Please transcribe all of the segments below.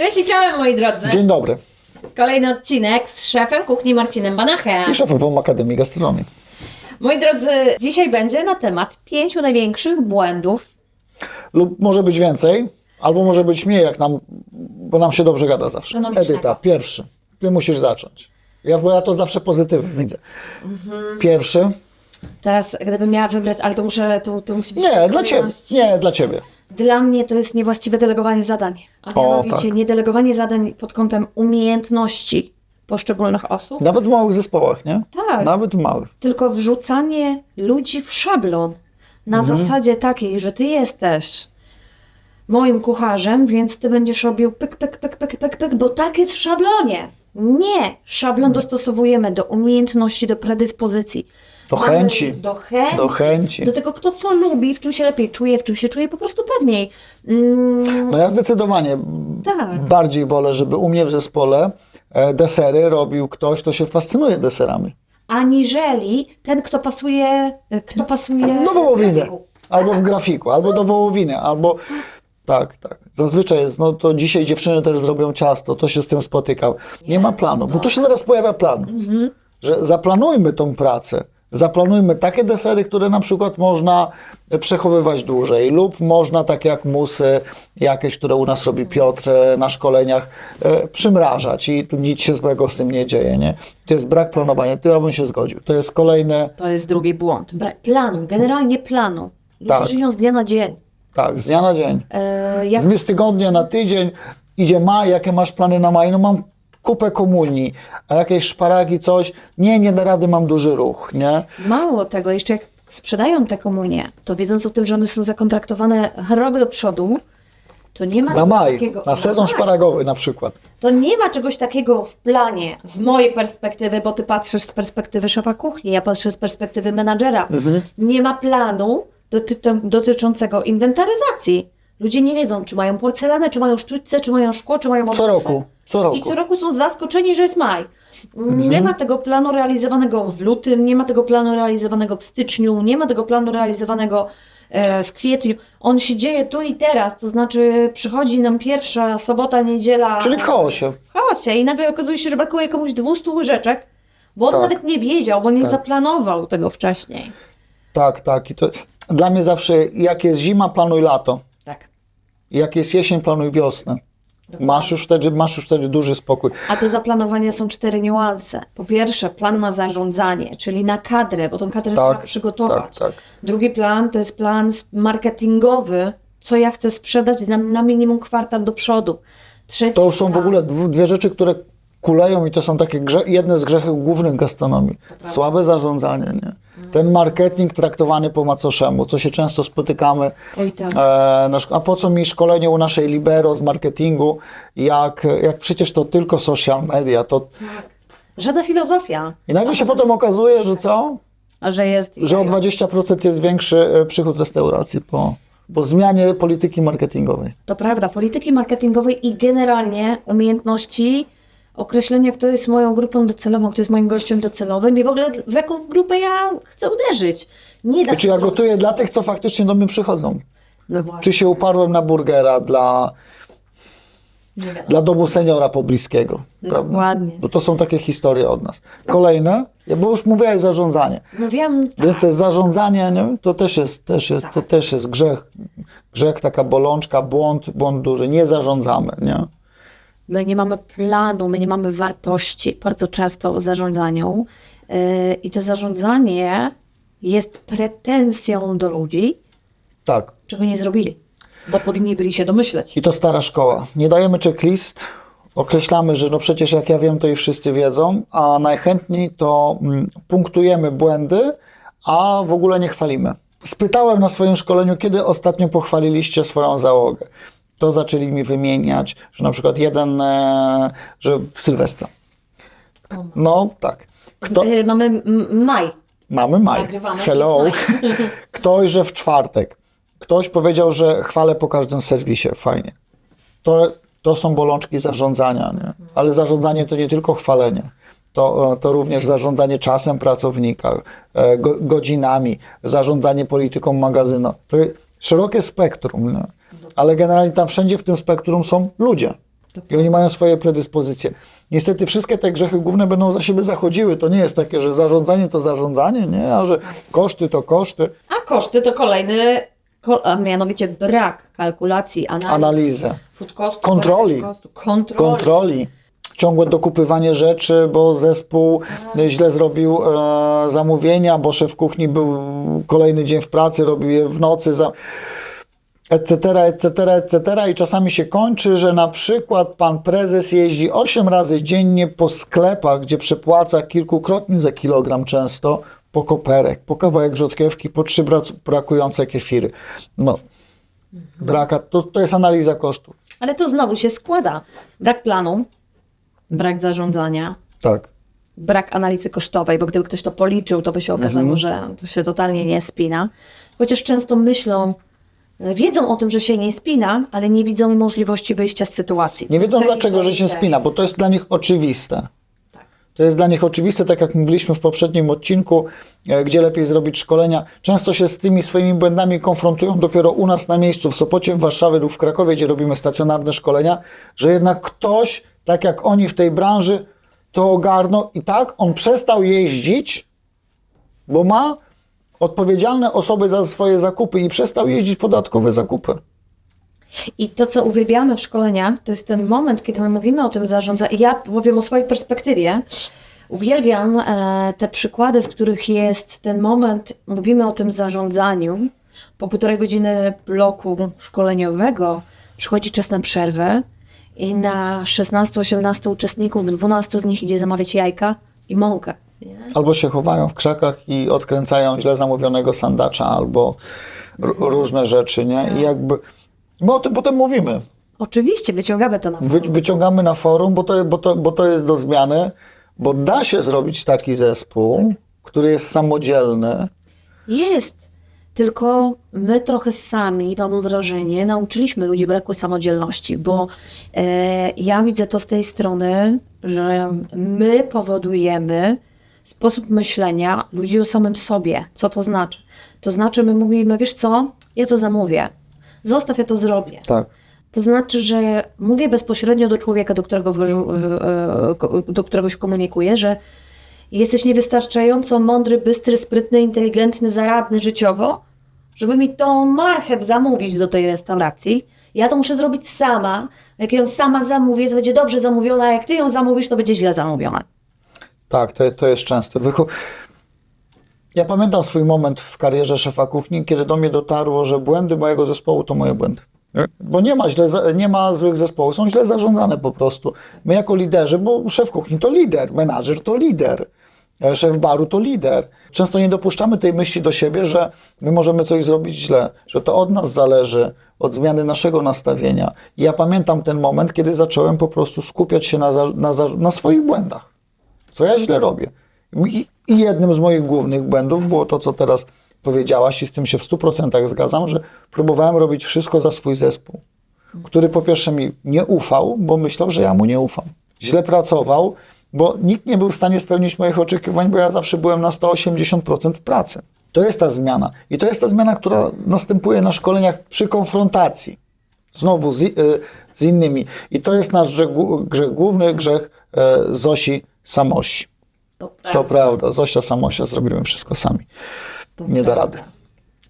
Cześć i czołem moi drodzy. Dzień dobry. Kolejny odcinek z szefem kuchni Marcinem Banachem. I szefową Akademii Gastronomii. Moi drodzy, dzisiaj będzie na temat pięciu największych błędów. Lub może być więcej, albo może być mniej, jak nam, bo nam się dobrze gada zawsze. Edyta, pierwszy. Ty musisz zacząć. Ja, bo ja to zawsze pozytywnie widzę. Mhm. Pierwszy. Teraz, gdybym miała wybrać, ale to muszę, to, to musi być Nie, w dla ciebie. Nie, dla ciebie. Dla mnie to jest niewłaściwe delegowanie zadań. A O, mianowicie tak. niedelegowanie zadań pod kątem umiejętności poszczególnych osób, Nawet w małych zespołach, nie? Tak. Nawet w małych. tylko wrzucanie ludzi w szablon. Na Mhm. zasadzie takiej, że ty jesteś moim kucharzem, więc ty będziesz robił pyk, pyk, pyk, pyk, pyk, pyk, bo tak jest w szablonie. Nie. Szablon dostosowujemy do umiejętności, do predyspozycji. Do Mamy- chęci. Do chęci. Do chęci. Do tego, kto co lubi, w czym się lepiej czuje, w czym się czuje po prostu pewniej. Mm, No ja zdecydowanie tak. bardziej wolę, żeby u mnie w zespole e, desery robił ktoś, kto się fascynuje deserami. Aniżeli ten, kto pasuje, kto pasuje. Do wołowiny. Albo w grafiku, albo do wołowiny, albo... Tak, tak. Zazwyczaj jest, no to dzisiaj dziewczyny też zrobią ciasto, to się z tym spotykam. Nie ma planu, bo tu się zaraz pojawia plan, że zaplanujmy tą pracę. Zaplanujmy takie desery, które na przykład można przechowywać dłużej, lub można, tak jak musy jakieś, które u nas robi Piotr e, na szkoleniach, e, przymrażać i tu nic się złego z tym nie dzieje, nie? To jest brak planowania, to ja bym się zgodził. To jest kolejne, To jest drugi błąd. Brak planu, generalnie planu. Ludzie Tak. żyją z dnia na dzień. tak, z dnia na dzień. E, jak Z tygodnia na tydzień idzie maj, jakie masz plany na maj? No mam kupę komunii, a jakieś szparagi, coś. Nie, nie da rady, mam duży ruch, nie? mało tego, jeszcze jak sprzedają te komunie, to wiedząc o tym, że one są zakontraktowane rok do przodu, to nie ma Na maj, takiego. na sezon maj. szparagowy na przykład. To nie ma czegoś takiego w planie z mojej perspektywy, bo ty patrzysz z perspektywy szefa kuchni, ja patrzę z perspektywy menadżera. Mhm. Nie ma planu doty- dotyczącego inwentaryzacji. Ludzie nie wiedzą, czy mają porcelanę, czy mają sztućce, czy mają szkło, czy mają Co obrusy. roku, co roku. I co roku są zaskoczeni, że jest maj. Mhm. Nie ma tego planu realizowanego w lutym, nie ma tego planu realizowanego w styczniu, nie ma tego planu realizowanego e, w kwietniu. On się dzieje tu i teraz, to znaczy przychodzi nam pierwsza sobota, niedziela. Czyli w chaosie. W chaosie i nagle okazuje się, że brakuje komuś 200 łyżeczek, bo on Tak. nawet nie wiedział, bo nie Tak. zaplanował tego wcześniej. Tak, tak. I to dla mnie zawsze, jak jest zima, planuj lato. Jak jest jesień, planuj wiosnę. Masz już wtedy, masz już wtedy duży spokój. A do zaplanowania są cztery niuanse. Po pierwsze, plan na zarządzanie, czyli na kadrę, bo tą kadrę trzeba Tak, przygotować. tak, tak. Drugi plan to jest plan marketingowy, co ja chcę sprzedać na, na minimum kwartał do przodu. Trzeci To już są w plan- ogóle dwu- dwie rzeczy, które kuleją i to są takie grze, jedne z grzechów głównych gastronomii. Słabe zarządzanie, nie? Ten marketing traktowany po macoszemu, co się często spotykamy. Oj tak. E, a po co mi szkolenie u naszej Libero z marketingu, jak, jak przecież to tylko social media. To... Żadna filozofia, I nagle się potem okazuje, że co? że jest. Że o 20% jest większy e, przychód restauracji po, po zmianie polityki marketingowej. To prawda, polityki marketingowej i generalnie umiejętności określenia, kto jest moją grupą docelową, kto jest moim gościem docelowym i w ogóle w jaką grupę ja chcę uderzyć. Nie da Czy się ja gotuję dla tych, co faktycznie do mnie przychodzą? No Czy się uparłem na burgera dla, dla domu seniora pobliskiego? Prawda? Dokładnie. Bo to są takie historie od nas. Kolejne, bo już mówiłeś zarządzanie. Mówiłam, Więc to jest zarządzanie, nie? to też jest, też jest, to też jest grzech. Grzech, taka bolączka, błąd, błąd duży. Nie zarządzamy, nie? My nie mamy planu, my nie mamy wartości bardzo często w zarządzaniu. Yy, I to zarządzanie jest pretensją do ludzi, Tak. czego nie zrobili, bo powinni byli się domyśleć. I to stara szkoła. Nie dajemy checklist, określamy, że no przecież jak ja wiem, to i wszyscy wiedzą, a najchętniej to mm, punktujemy błędy, a w ogóle nie chwalimy. Spytałem na swoim szkoleniu, kiedy ostatnio pochwaliliście swoją załogę. To zaczęli mi wymieniać, że na przykład jeden, e, że w Sylwestra. No tak. Kto, Yy, Mamy maj. mamy maj. Nagrywamy, Hello. jest Ktoś, że w czwartek. Ktoś powiedział, że chwalę po każdym serwisie. Fajnie. To, to są bolączki zarządzania, nie? ale zarządzanie to nie tylko chwalenie. To, e, to również zarządzanie czasem pracownika, e, go, godzinami, zarządzanie polityką magazynu. To jest szerokie spektrum, nie? Ale generalnie tam wszędzie w tym spektrum są ludzie. I oni mają swoje predyspozycje. Niestety wszystkie te grzechy główne będą za siebie zachodziły. To nie jest takie, że zarządzanie to zarządzanie, nie? A że koszty to koszty. A koszty to kolejny, ko- a mianowicie brak kalkulacji, analiz, Analizę. food costu, Kontroli. kontroli. kontroli, ciągłe dokupywanie rzeczy, bo zespół źle zrobił e, zamówienia, bo szef kuchni był kolejny dzień w pracy, robił je w nocy, za, etc., etc., etc. I czasami się kończy, że na przykład pan prezes jeździ 8 razy dziennie po sklepach, gdzie przepłaca kilkukrotnie za kilogram często, po koperek, po kawałek rzodkiewki, po trzy brakujące kefiry. No, braka, to, to jest analiza kosztów. Ale to znowu się składa. Brak planu, brak zarządzania, Tak. brak analizy kosztowej, bo gdyby ktoś to policzył, to by się okazało, że to się totalnie nie spina. Chociaż często myślą, wiedzą o tym, że się nie spina, ale nie widzą możliwości wyjścia z sytuacji. Nie wiedzą dlaczego, że się spina, bo to jest dla nich oczywiste. Tak. To jest dla nich oczywiste, tak jak mówiliśmy w poprzednim odcinku, e, gdzie lepiej zrobić szkolenia. Często się z tymi swoimi błędami konfrontują dopiero u nas na miejscu, w Sopocie, w Warszawie lub w Krakowie, gdzie robimy stacjonarne szkolenia, że jednak ktoś, tak jak oni w tej branży, to ogarnął i tak on przestał jeździć, bo ma odpowiedzialne osoby za swoje zakupy i przestał jeździć podatkowe zakupy. I to, co uwielbiamy w szkoleniach, to jest ten moment, kiedy my mówimy o tym zarządzaniu. Ja powiem o swojej perspektywie. Uwielbiam e, te przykłady, w których jest ten moment, mówimy o tym zarządzaniu. Po półtorej godziny bloku szkoleniowego przychodzi czas na przerwę i na 16-18 uczestników, 12 z nich idzie zamawiać jajka i mąkę. Nie? Albo się chowają w krzakach i odkręcają źle zamówionego sandacza, albo różne rzeczy, nie? I jakby. My o tym potem mówimy. Oczywiście, wyciągamy to na Wy, wyciągamy na forum, bo to, bo, to, bo to jest do zmiany, bo da się zrobić taki zespół, który jest samodzielny. Jest. Tylko my trochę sami, mam wrażenie, nauczyliśmy ludzi braku samodzielności, bo e, ja widzę to z tej strony, że my powodujemy sposób myślenia ludzi o samym sobie. Co to znaczy? To znaczy, my mówimy, wiesz co, ja to zamówię, zostaw, ja to zrobię. Tak. To znaczy, że mówię bezpośrednio do człowieka, do którego, e, do którego się komunikuję, że jesteś niewystarczająco mądry, bystry, sprytny, inteligentny, zaradny życiowo, żeby mi tą marchew zamówić do tej restauracji. Ja to muszę zrobić sama. Jak ją sama zamówię, to będzie dobrze zamówiona, a jak ty ją zamówisz, to będzie źle zamówiona. Tak, to, to jest częste. Wycho... Ja pamiętam swój moment w karierze szefa kuchni, kiedy do mnie dotarło, że błędy mojego zespołu to moje błędy. Bo nie ma, źle, nie ma złych zespołów, są źle zarządzane po prostu. My jako liderzy, bo szef kuchni to lider, menadżer to lider, e, szef baru to lider. Często nie dopuszczamy tej myśli do siebie, że my możemy coś zrobić źle, że to od nas zależy, od zmiany naszego nastawienia. I ja pamiętam ten moment, kiedy zacząłem po prostu skupiać się na, za, na, za, na swoich błędach co ja źle robię. I, jednym z moich głównych błędów było to, co teraz powiedziałaś, i z tym się w 100% zgadzam, że próbowałem robić wszystko za swój zespół, który po pierwsze mi nie ufał, bo myślał, że ja mu nie ufam. Źle pracował, bo nikt nie był w stanie spełnić moich oczekiwań, bo ja zawsze byłem na 180% w pracy. To jest ta zmiana. I to jest ta zmiana, która następuje na szkoleniach przy konfrontacji. Znowu z, y, z innymi. I to jest nasz grzech główny, grzech e, Zosi Samosi. To To prawda, Zosia Samosia, zrobimy wszystko sami. To Nie da prawda. rady.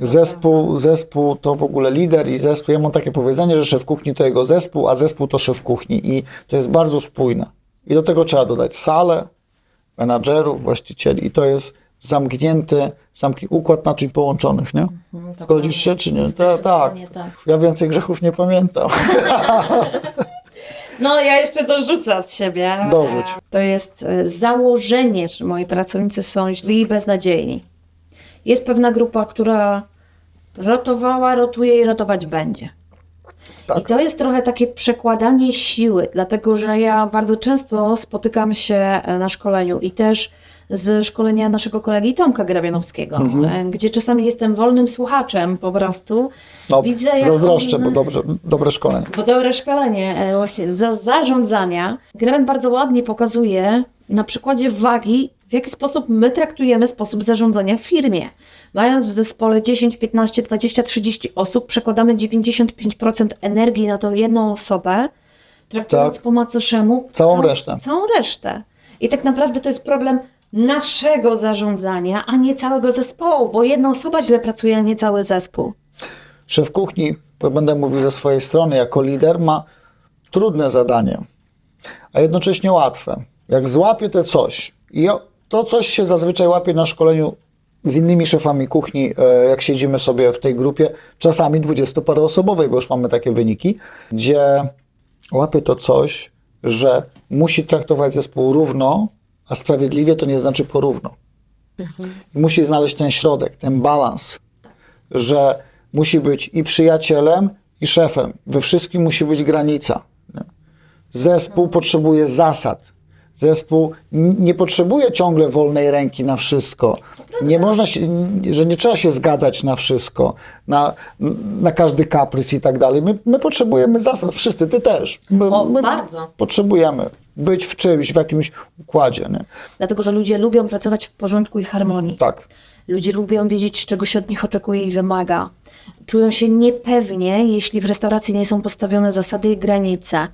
Zespół, zespół to w ogóle lider i zespół. Ja mam takie powiedzenie, że szef kuchni to jego zespół, a zespół to szef kuchni i to jest bardzo spójne. I do tego trzeba dodać salę, menadżerów, właścicieli i to jest zamknięty, zamknięty układ naczyń połączonych, nie? Mhm, Zgodzisz się czy nie? Ta, tak. Tak. Ja więcej grzechów nie pamiętam. No, ja jeszcze dorzucę od siebie. Dorzuć. To jest e, założenie, że moi pracownicy są źli i beznadziejni. Jest pewna grupa, która rotowała, rotuje i rotować będzie. Tak. I to jest trochę takie przekładanie siły, dlatego że ja bardzo często spotykam się e, na szkoleniu i też z szkolenia naszego kolegi Tomka Grabianowskiego, e, gdzie czasami jestem wolnym słuchaczem po prostu. No, Widzę, jak zazdroszczę, on- bo dobrze, dobre szkolenie. bo dobre szkolenie e, właśnie za zarządzania. Grement bardzo ładnie pokazuje na przykładzie wagi, w jaki sposób my traktujemy sposób zarządzania w firmie. Mając w zespole 10, 15, 20, 30 osób, przekładamy 95% energii na tą jedną osobę, traktując Tak. po macoszemu Całą resztę. Całą resztę. I tak naprawdę to jest problem naszego zarządzania, a nie całego zespołu, bo jedna osoba źle pracuje, a nie cały zespół. Szef kuchni, bo będę mówił ze swojej strony, jako lider ma trudne zadanie, a jednocześnie łatwe. Jak złapie te coś i to coś się zazwyczaj łapie na szkoleniu z innymi szefami kuchni, e, jak siedzimy sobie w tej grupie, czasami dwudziestoparoosobowej, bo już mamy takie wyniki, gdzie łapie to coś, że musi traktować zespół równo, a sprawiedliwie to nie znaczy porówno. Musi znaleźć ten środek, ten balans, że musi być i przyjacielem, i szefem. We wszystkim musi być granica. Zespół potrzebuje zasad. Zespół nie potrzebuje ciągle wolnej ręki na wszystko. Nie można się, że nie trzeba się zgadzać na wszystko, na, na każdy kaprys i tak dalej. My, my potrzebujemy zasad, wszyscy, ty też. My, O, my bardzo. Potrzebujemy być w czymś, w jakimś układzie. Nie? Dlatego, że ludzie lubią pracować w porządku i harmonii. Tak. Ludzie lubią wiedzieć, czego się od nich oczekuje i wymaga. Czują się niepewnie, jeśli w restauracji nie są postawione zasady i granice.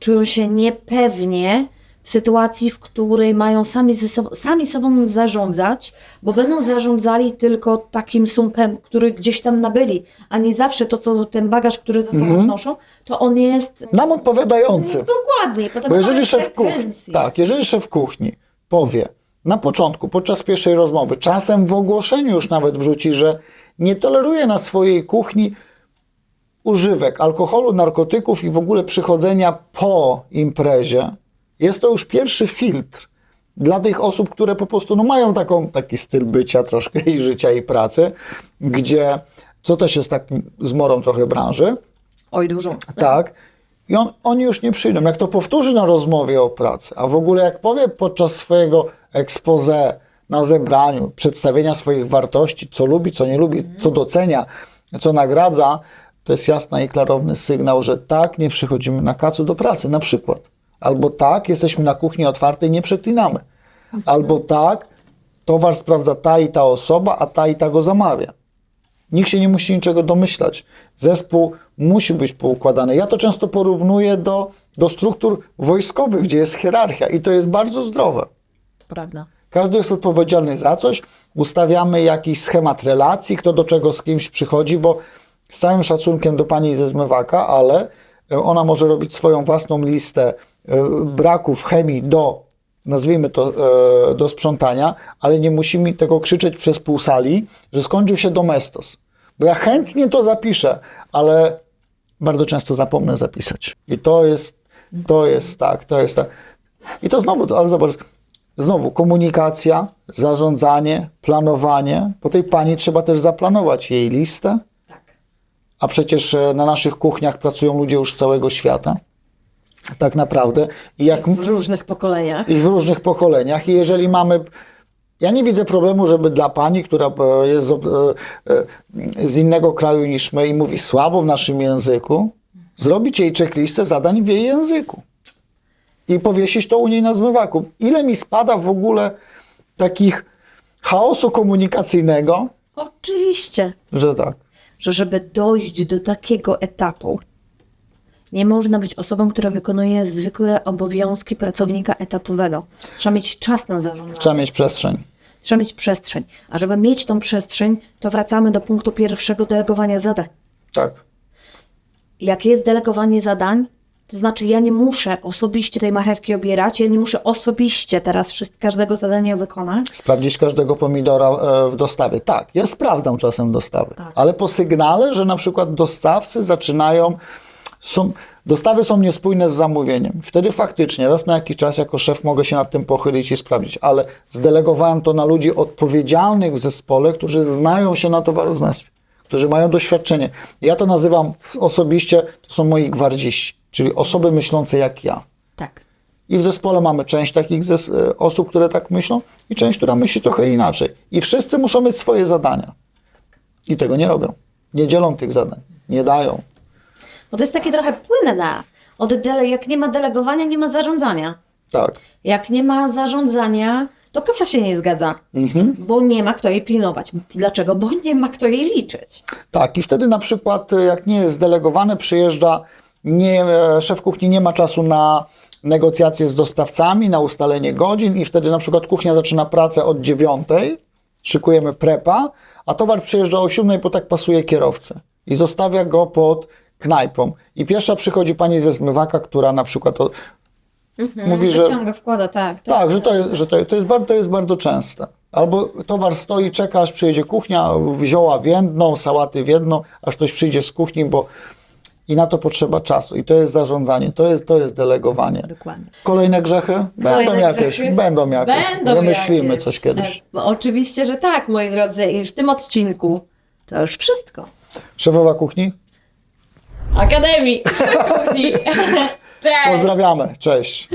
Czują się niepewnie w sytuacji, w której mają sami, ze sobą, sami sobą zarządzać, bo będą zarządzali tylko takim sumpem, który gdzieś tam nabyli, a nie zawsze to, co ten bagaż, który ze sobą noszą, to on jest Nam odpowiadający. dokładnie. Bo jeżeli szef kuchni, tak, jeżeli szef kuchni powie na początku, podczas pierwszej rozmowy, czasem w ogłoszeniu już nawet wrzuci, że nie toleruje na swojej kuchni używek alkoholu, narkotyków i w ogóle przychodzenia po imprezie, jest to już pierwszy filtr dla tych osób, które po prostu no, mają taką, taki styl bycia troszkę i życia i pracy, gdzie, co też jest takim zmorą trochę branży, Oj, dużo. tak. I on, oni już nie przyjdą. Jak to powtórzy na rozmowie o pracy, a w ogóle jak powie podczas swojego expose na zebraniu, przedstawienia swoich wartości, co lubi, co nie lubi, co docenia, co nagradza, to jest jasny i klarowny sygnał, że tak, nie przychodzimy na kacu do pracy, na przykład. Albo tak, jesteśmy na kuchni otwartej, nie przeklinamy. Albo tak, towar sprawdza ta i ta osoba, a ta i ta go zamawia. Nikt się nie musi niczego domyślać. Zespół musi być poukładany. Ja to często porównuję do, do struktur wojskowych, gdzie jest hierarchia i to jest bardzo zdrowe. To prawda. Każdy jest odpowiedzialny za coś, ustawiamy jakiś schemat relacji, kto do czego z kimś przychodzi, bo z całym szacunkiem do pani ze zmywaka, ale e, ona może robić swoją własną listę braków chemii do, nazwijmy to, e, do sprzątania, ale nie musi mi tego krzyczeć przez pół sali, że skończył się domestos. Bo ja chętnie to zapiszę, ale bardzo często zapomnę zapisać. I to jest, to jest tak, to jest tak. I to znowu, ale zobacz, znowu komunikacja, zarządzanie, planowanie. Po tej pani trzeba też zaplanować jej listę, Tak. a przecież e, na naszych kuchniach pracują ludzie już z całego świata. Tak naprawdę. I jak W różnych pokoleniach. i w różnych pokoleniach. I jeżeli mamy. Ja nie widzę problemu, żeby dla pani, która e, jest e, e, z innego kraju niż my i mówi słabo w naszym języku, zrobić jej checklistę zadań w jej języku i powiesić to u niej na zmywaku. Ile mi spada w ogóle takich chaosu komunikacyjnego, Oczywiście. że tak. że żeby dojść do takiego etapu, nie można być osobą, która wykonuje zwykłe obowiązki pracownika etatowego. Trzeba mieć czas na zarządzanie. Trzeba mieć przestrzeń. Trzeba mieć przestrzeń. A żeby mieć tą przestrzeń, to wracamy do punktu pierwszego delegowania zadań. Tak. Jak jest delegowanie zadań, to znaczy ja nie muszę osobiście tej marchewki obierać, ja nie muszę osobiście teraz każdego zadania wykonać. Sprawdzić każdego pomidora e, w dostawie. Tak, ja sprawdzam czasem dostawy, Tak. ale po sygnale, że na przykład dostawcy zaczynają, są, dostawy są niespójne z zamówieniem. Wtedy faktycznie raz na jakiś czas jako szef mogę się nad tym pochylić i sprawdzić, ale zdelegowałem to na ludzi odpowiedzialnych w zespole, którzy znają się na towaroznawstwie, którzy mają doświadczenie. Ja to nazywam osobiście, to są moi gwardziści, czyli osoby myślące jak ja. Tak. I w zespole mamy część takich e, osób, które tak myślą, i część, która myśli trochę inaczej. I wszyscy muszą mieć swoje zadania. I tego nie robią. Nie dzielą tych zadań. Nie dają. Bo to jest takie trochę płynne. Od dele- jak nie ma delegowania, nie ma zarządzania. Tak. Jak nie ma zarządzania, to kasa się nie zgadza, Mhm. bo nie ma kto jej pilnować. Dlaczego? Bo nie ma kto jej liczyć. Tak. I wtedy na przykład, e, jak nie jest zdelegowane, przyjeżdża Nie, e, szef kuchni nie ma czasu na negocjacje z dostawcami, na ustalenie godzin i wtedy na przykład kuchnia zaczyna pracę od dziewiątej, szykujemy prepa, a towar przyjeżdża o siódmej, bo tak pasuje kierowcy i zostawia go pod knajpą. I pierwsza przychodzi pani ze zmywaka, która na przykład o, mówi, że Wyciąga, wkłada, tak. tak, że to jest, że to, to, jest, bardzo, to jest bardzo częste. Albo towar stoi, czeka, aż przyjedzie kuchnia, zioła w jedną, sałaty w jedną, aż ktoś przyjdzie z kuchni, bo i na to potrzeba czasu. I to jest zarządzanie, to jest, to jest delegowanie. Dokładnie. Kolejne grzechy? Będą Kolejne jakieś, grzechy? będą jakieś. Będą Wymyślimy jakieś. coś kiedyś. E, oczywiście, że tak, moi drodzy. I w tym odcinku to już wszystko. Szefowa kuchni? Akademii. Cześć. Pozdrawiamy, cześć.